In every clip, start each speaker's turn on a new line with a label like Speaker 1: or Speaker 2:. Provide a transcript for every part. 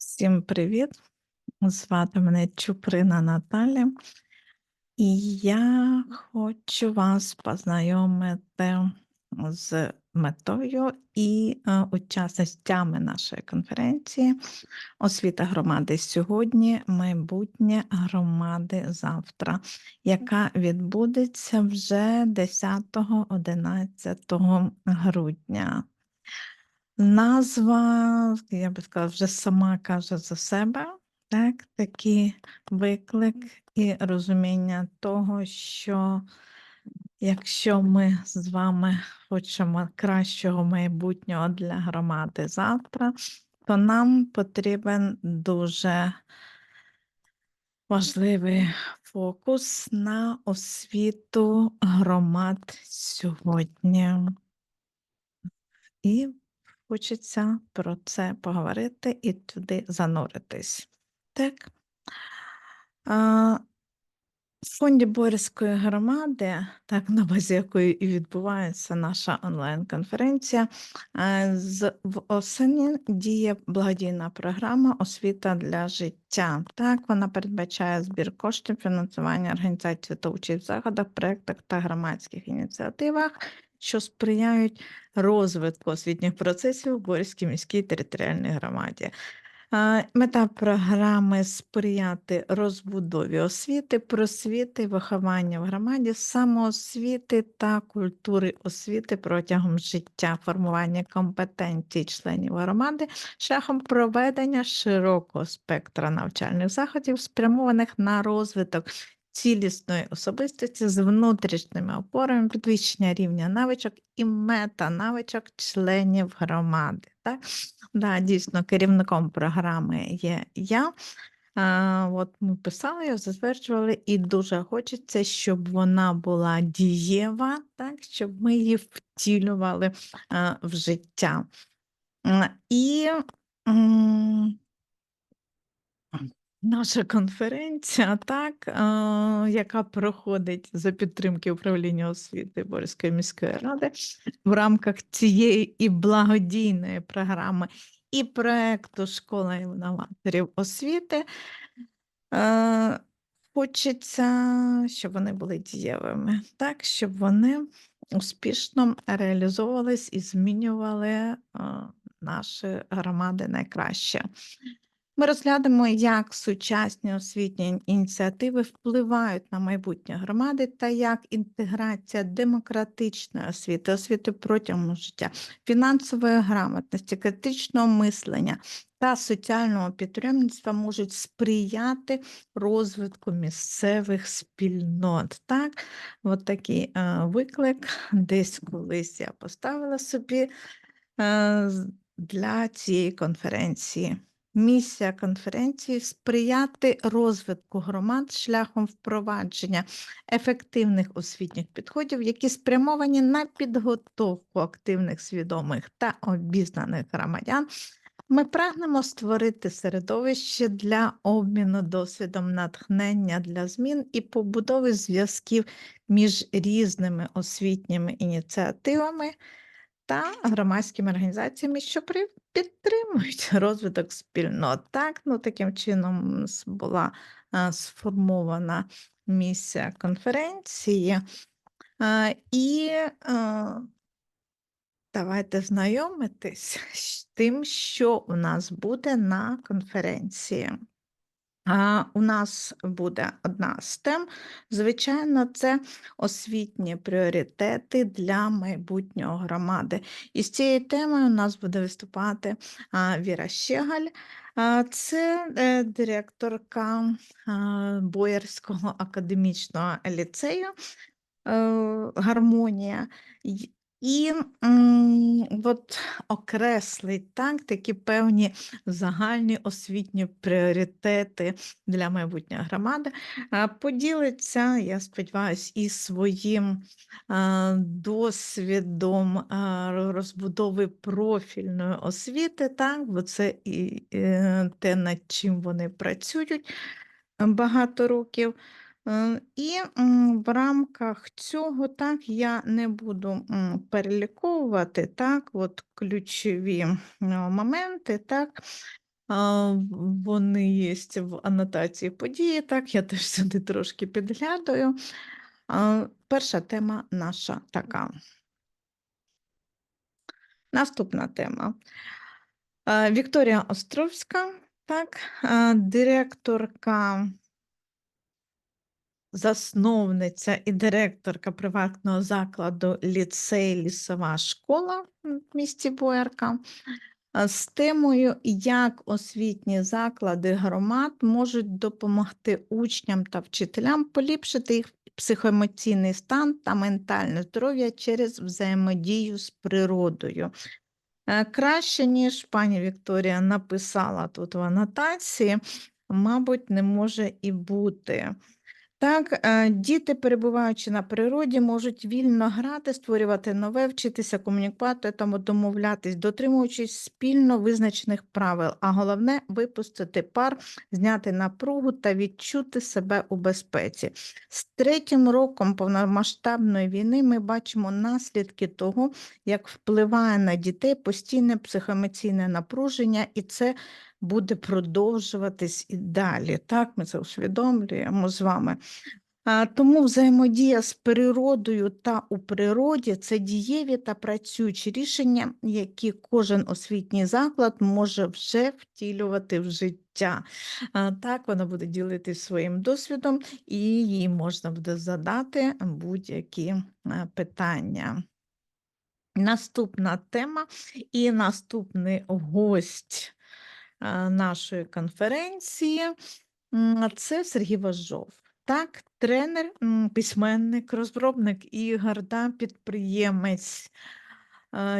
Speaker 1: Всім привіт! Звати мене Чуприна Наталя, і я хочу вас познайомити з метою і е, учасниками нашої конференції Освіта громади сьогодні, майбутнє громади завтра, яка відбудеться вже 10-11 грудня. Назва, я би сказала, вже сама каже за себе, так, такий виклик і розуміння того, що якщо ми з вами хочемо кращого майбутнього для громади завтра, то нам потрібен дуже важливий фокус на освіту громад сьогодні. І хочеться про це поговорити і туди зануритись. Так. В фонді Борської громади, так, на базі якої і відбувається наша онлайн-конференція, е, з в осені діє благодійна програма Освіта для життя. Так, вона передбачає збір коштів, фінансування організацій та участь в заходах, проєктах та громадських ініціативах, що сприяють розвитку освітніх процесів в Борській міській територіальній громаді. Мета програми сприяти розбудові освіти, просвіти, виховання в громаді, самоосвіти та культури освіти протягом життя, формування компетенцій членів громади шляхом проведення широкого спектра навчальних заходів, спрямованих на розвиток цілісної особистості з внутрішніми опорами, підвищення рівня навичок і мета-навичок членів громади. Так? Да, дійсно, керівником програми є я. А, От ми писали його, затверджували, і дуже хочеться, щоб вона була дієва, так, щоб ми її втілювали а, в життя. М, І Наша конференція, так, е, яка проходить за підтримки управління освіти Борської міської ради в рамках цієї і благодійної програми, і проекту Школа інноваторів освіти. Е, Хочеться, щоб вони були дієвими, так, щоб вони успішно реалізовувались і змінювали е, наші громади найкраще. Ми розглянемо, як сучасні освітні ініціативи впливають на майбутнє громади та як інтеграція демократичної освіти, освіти протягом життя, фінансової грамотності, критичного мислення та соціального підтримництва можуть сприяти розвитку місцевих спільнот. Так, От такий е, виклик десь колись я поставила собі е, для цієї конференції. Місія конференції сприяти розвитку громад шляхом впровадження ефективних освітніх підходів, які спрямовані на підготовку активних, свідомих та обізнаних громадян. Ми прагнемо створити середовище для обміну досвідом натхнення для змін і побудови зв'язків між різними освітніми ініціативами та громадськими організаціями, що підтримують розвиток спільнот. Так, ну таким чином була сформована місія конференції. І давайте знайомитись з тим, що у нас буде на конференції. У нас буде одна з тем. Звичайно, це освітні пріоритети для майбутнього громади. І з цією темою у нас буде виступати Віра Щегаль. Це е, директорка Боярського академічного ліцею е, Гармонія. І м, от окреслить так, такі певні загальні освітні пріоритети для майбутньої громади. Поділиться, я сподіваюся, і своїм досвідом розбудови профільної освіти, так, бо це і е, те, над чим вони працюють багато років. Е, І в рамках цього так я не буду переліковувати так, от ключові е, моменти, так. Вони єсть в анотації події. Так, я теж сюди трошки підглядаю. Перша тема наша така. Наступна тема. Вікторія Островська, так, директорка, засновниця і директорка приватного закладу ліцей Лісова школа в місті Боярка. З темою, як освітні заклади громад можуть допомогти учням та вчителям поліпшити їх психоемоційний стан та ментальне здоров'я через взаємодію з природою. Е, Краще, ніж пані Вікторія написала тут в анотації, мабуть, не може і бути. Так, е, діти, перебуваючи на природі, можуть вільно грати, створювати нове, вчитися комунікувати та домовлятись, дотримуючись спільно визначених правил, а головне випустити пар, зняти напругу та відчути себе у безпеці. З третім роком повномасштабної війни ми бачимо наслідки того, як впливає на дітей постійне психоемоційне напруження, і це буде продовжуватись і далі. Так, ми це усвідомлюємо з вами. Тому взаємодія з природою та у природі це дієві та працюючі рішення, які кожен освітній заклад може вже втілювати в життя. Так, вона буде ділитися своїм досвідом, і їй можна буде задати будь-які е, питання. Наступна тема і наступний гость нашої конференції це Сергій Важов. Так, тренер, письменник, розробник ігор, да, підприємець,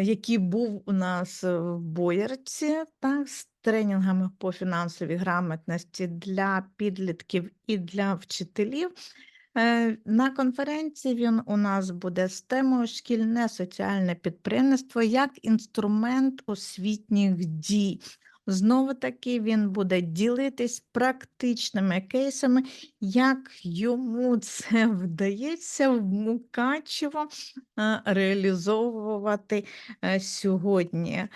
Speaker 1: який був у нас в Боярці, так, з тренінгами по фінансовій грамотності для підлітків і для вчителів. Е, На конференції він у нас буде з темою шкільне соціальне підприємництво як інструмент освітніх дій. Знову таки він буде ділитись практичними кейсами, як йому це вдається в Мукачево е, реалізовувати е, сьогодні.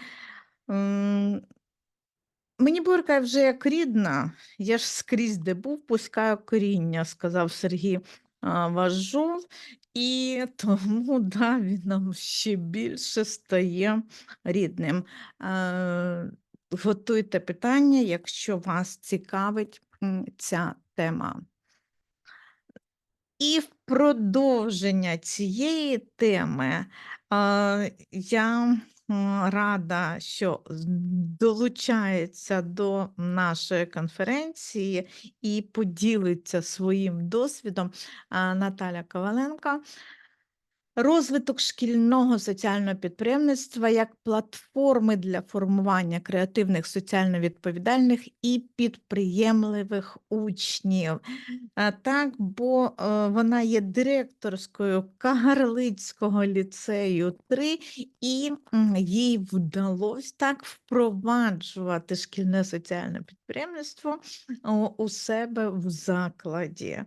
Speaker 1: Мені Борка вже як рідна, я ж скрізь де був, пускаю коріння, сказав Сергій Важов, і тому да, він нам ще більше стає рідним. Готуйте питання, якщо вас цікавить ця тема. І в продовження цієї теми я рада, що долучається до нашої конференції і поділиться своїм досвідом Наталя Коваленко. Розвиток шкільного соціального підприємництва як платформи для формування креативних, соціально відповідальних і підприємливих учнів. Так, бо е, вона є директорською Кагарлицького ліцею 3, і їй вдалося так впроваджувати шкільне соціальне підприємництво у себе в закладі.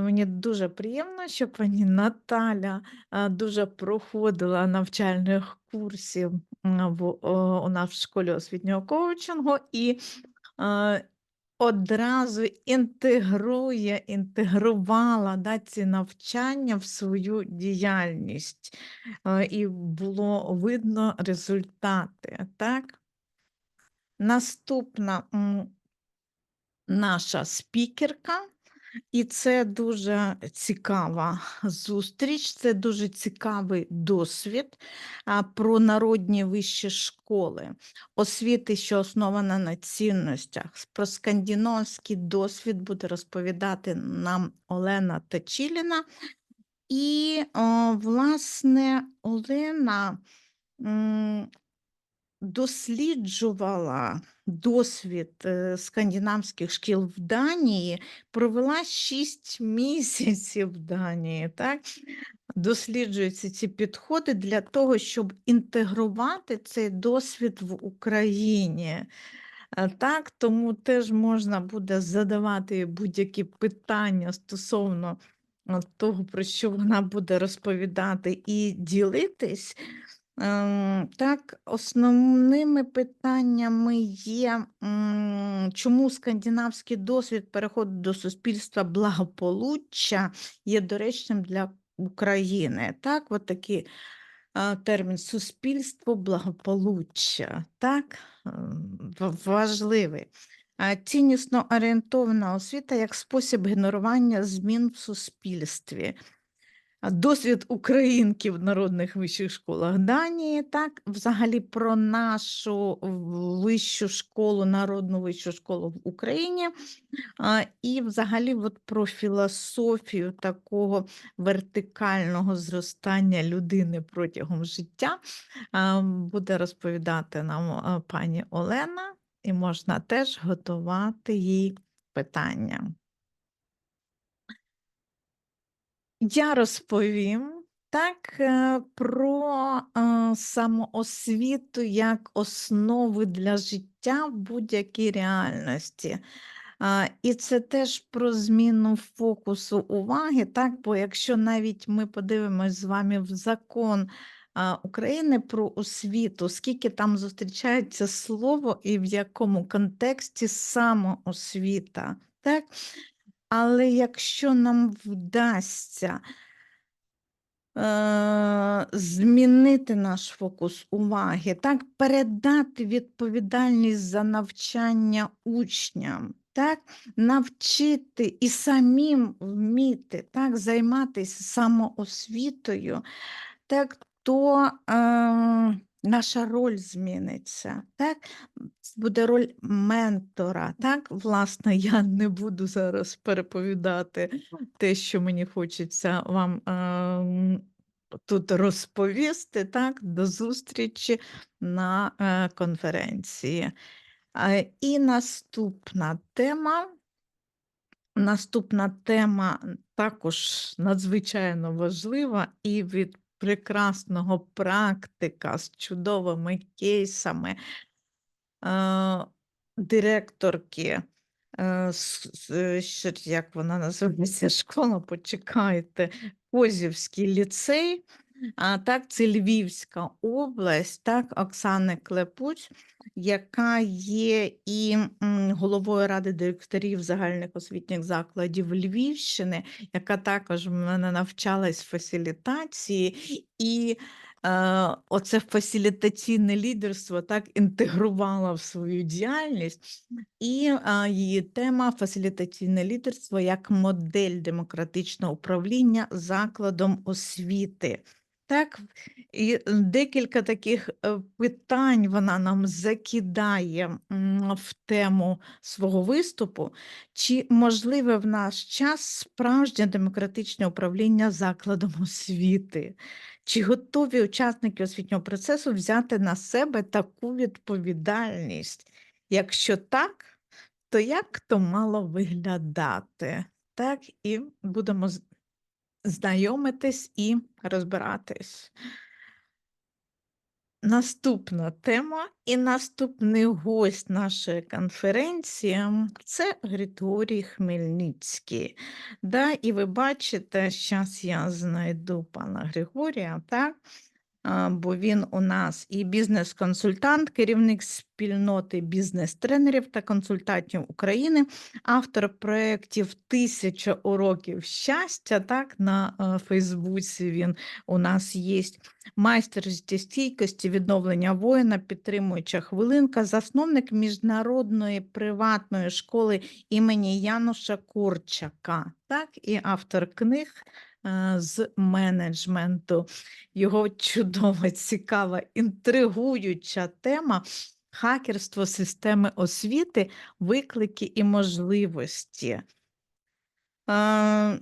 Speaker 1: Мені дуже приємно, що пані Наталя дуже проходила навчальних курсів в, у нас в школі освітнього коучингу і одразу інтегрує, інтегрувала да, ці навчання в свою діяльність. І було видно результати. Так? Наступна наша спікерка. І це дуже цікава зустріч, це дуже цікавий досвід про народні вищі школи, освіти, що основана на цінностях. Про скандинавський досвід буде розповідати нам Олена Точіліна. І, о, власне, Олена досліджувала досвід е, скандинавських шкіл в Данії, провела 6 місяців в Данії. Так? Досліджуються ці підходи для того, щоб інтегрувати цей досвід в Україні. Е, Так, тому теж можна буде задавати будь-які питання стосовно е, того, про що вона буде розповідати і ділитись. Ем, так, основними питаннями є, чому скандинавський досвід переходу до суспільства благополуччя є доречним для України. Так, от такий термін суспільство благополуччя. Так, ем, важливий. Ціннісно орієнтована освіта як спосіб генерування змін в суспільстві. Досвід українки в народних вищих школах. Данії, так, взагалі про нашу вищу школу, народну вищу школу в Україні, і взагалі от про філософію такого вертикального зростання людини протягом життя буде розповідати нам пані Олена, і можна теж готувати їй питання. Я розповім так е, про е, самоосвіту як основи для життя в будь-якій реальності. І це теж про зміну фокусу уваги, так, бо якщо навіть ми подивимось з вами в закон України про освіту, скільки там зустрічається слово і в якому контексті самоосвіта, так? Але якщо нам вдасться е, змінити наш фокус уваги, так, передати відповідальність за навчання учням, так, навчити і самим вміти так, займатися самоосвітою, так, то е, наша роль зміниться. Так? Буде роль ментора. Так? Власне, я не буду зараз переповідати те, що мені хочеться вам ем, тут розповісти. Так? До зустрічі на е, конференції. Е, І наступна тема. Наступна тема також надзвичайно важлива і від прекрасного практика з чудовими кейсами директорки, е, е, як вона називається школа, почекайте, Козівський ліцей. А так, це Львівська область, так, Оксани Клепуч, яка є і головою ради директорів загальних освітніх закладів Львівщини, яка також в мене навчалась фасилітації, і е, оце фасилітаційне лідерство так інтегрувала в свою діяльність. І а, її тема фасилітаційне лідерство як модель демократичного управління закладом освіти. Так, і декілька таких е, питань вона нам закидає в тему свого виступу. Чи можливе в наш час справжнє демократичне управління закладом освіти? Чи готові учасники освітнього процесу взяти на себе таку відповідальність? Якщо так, то як то мало виглядати? Так, і будемо знайомитись і розбиратись. Наступна тема і наступний гость нашої конференції це Григорій Хмельницький. Да, і ви бачите, зараз я знайду пана Григорія, так? Бо він у нас і бізнес-консультант, керівник спільноти бізнес-тренерів та консультантів України, автор проєктів Тисяча уроків щастя. Так, на е, Фейсбуці він у нас є майстер життєстійкості, відновлення воїна, підтримуюча хвилинка, засновник міжнародної приватної школи імені Януша Корчака, так, і автор книг з менеджменту. Його чудова, цікава, інтригуюча тема хакерство системи освіти, виклики і можливості. Е,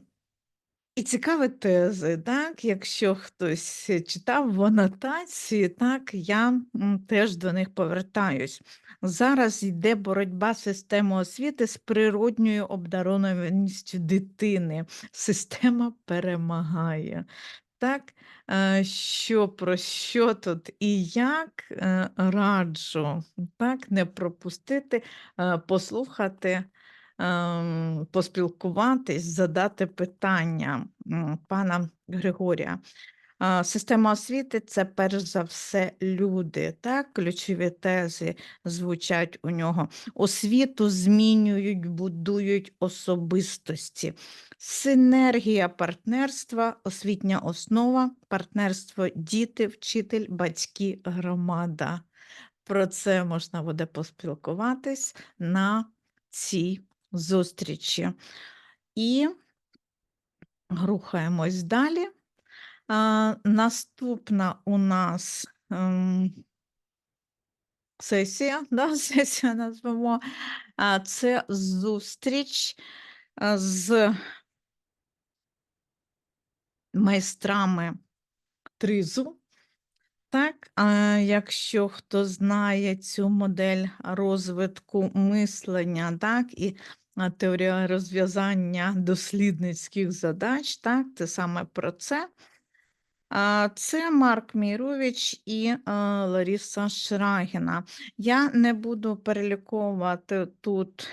Speaker 1: і цікаві тези, так, якщо хтось читав в анотації, так, я теж до них повертаюсь. Зараз йде боротьба системи освіти з природньою обдарованістю дитини. Система перемагає. Так, е, що про що тут і як е, раджу, так, не пропустити, е, послухати поспілкуватись, задати питання пана Григорія. Система освіти це перш за все люди. Так? Ключові тези звучать у нього. Освіту змінюють, будують особистості. Синергія партнерства, освітня основа, партнерство діти, вчитель, батьки, громада. Про це можна буде поспілкуватись на цій зустрічі. І рухаємось далі. Наступна у нас ем, сесія, да, сесія назвемо. Це зустріч з майстрами тризу. Так, а якщо хто знає цю модель розвитку мислення, так, і теорія розв'язання дослідницьких задач, так, це саме про це. Це Марк Мірович і а, Лариса Шрагіна. Я не буду переліковувати тут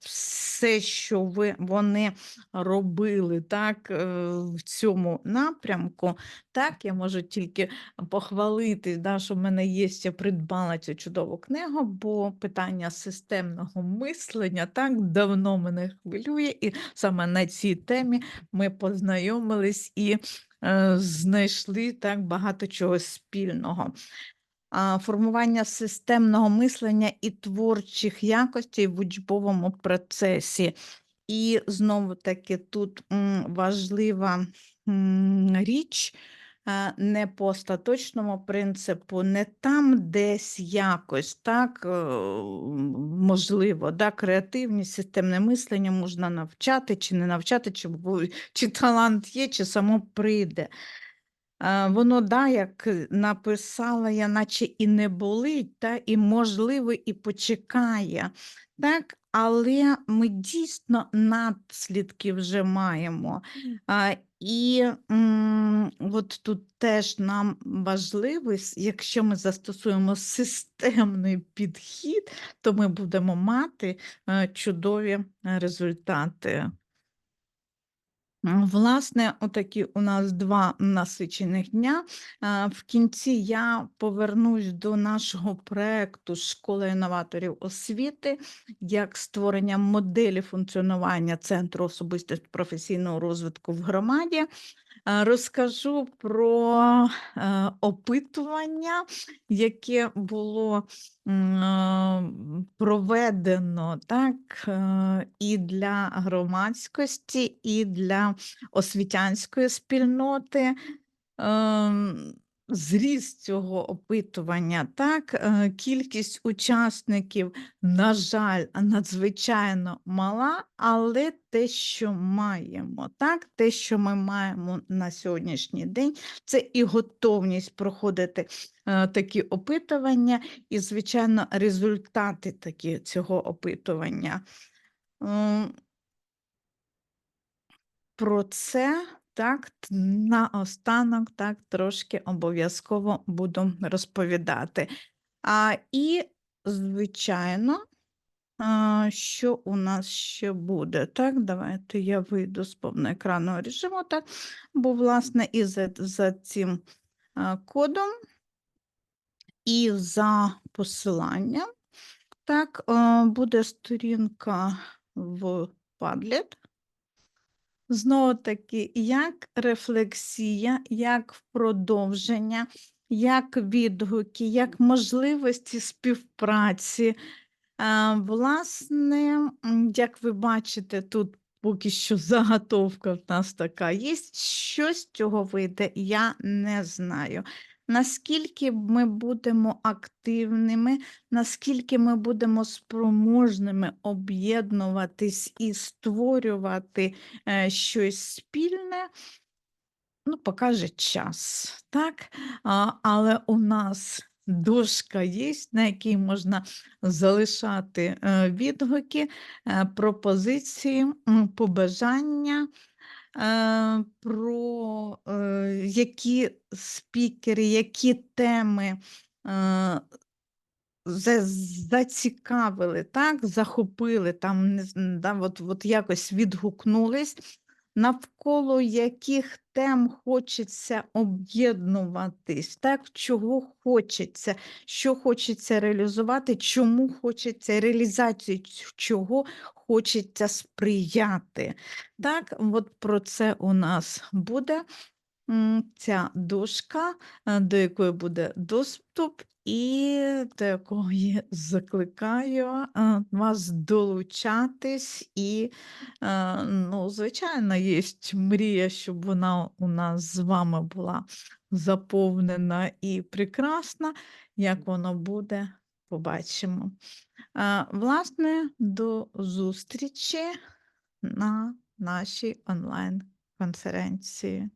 Speaker 1: все, що ви, вони робили так, е, в цьому напрямку. Так, я можу тільки похвалити, да, що в мене є, я придбала цю чудову книгу, бо питання системного мислення так давно мене хвилює, і саме на цій темі ми познайомились і е, знайшли так багато чого спільного. Формування системного мислення і творчих якостей в учбовому процесі. І знову таки тут важлива річ не по остаточному принципу, не там десь якось, так, е, можливо, да, креативність, системне мислення можна навчати чи не навчати, чи, чи талант є, чи само прийде. Е, Воно, да, як е, написала я, наче і не болить, та, і можливо, і почекає. Так, але ми дійсно наслідки вже маємо. І м, от тут теж нам важливо, якщо ми застосуємо системний підхід, то ми будемо мати е, чудові е, результати. Власне, отакі у нас два насичених дня. Е, В кінці я повернусь до нашого проекту Школа інноваторів освіти як створення моделі функціонування Центру особистості професійного розвитку в громаді. Е, Розкажу про е, опитування, яке було е, проведено так, і для громадськості, і для освітянської спільноти. Зріст цього опитування, так, е, кількість учасників, на жаль, надзвичайно мала, але те, що маємо, так, те, що ми маємо на сьогоднішній день, це і готовність проходити е, такі опитування, і, звичайно, результати такі цього опитування. Про це так наостанок так трошки обов'язково буду розповідати. А, і, звичайно, а, що у нас ще буде? Так, давайте я вийду з повноекранного режиму, так, бо, власне, і за, за цим кодом, і за посиланням, так, буде сторінка в Padlet. Знову таки, як рефлексія, як продовження, як відгуки, як можливості співпраці. Власне, як ви бачите, тут поки що заготовка в нас така є. Що з цього вийде, я не знаю. Наскільки ми будемо активними, наскільки ми будемо спроможними об'єднуватись і створювати е, щось спільне, ну, покаже час, так? А, але у нас дошка є, на якій можна залишати е, відгуки, е, пропозиції, побажання. Е, Про е, які спікери, які теми е, зацікавили, так, захопили, там, да, от, от якось відгукнулись навколо яких тем хочеться об'єднуватись, так, чого хочеться, що хочеться реалізувати, чому хочеться реалізації ч- чого хочеться сприяти. Так, от про це у нас буде ця дошка, е, до якої буде доступ, і до якої закликаю е, вас долучатись. І, ну, звичайно, є мрія, щоб вона у нас з вами була заповнена і прекрасна. Як воно буде, побачимо. Власне, до зустрічі на нашій онлайн-конференції.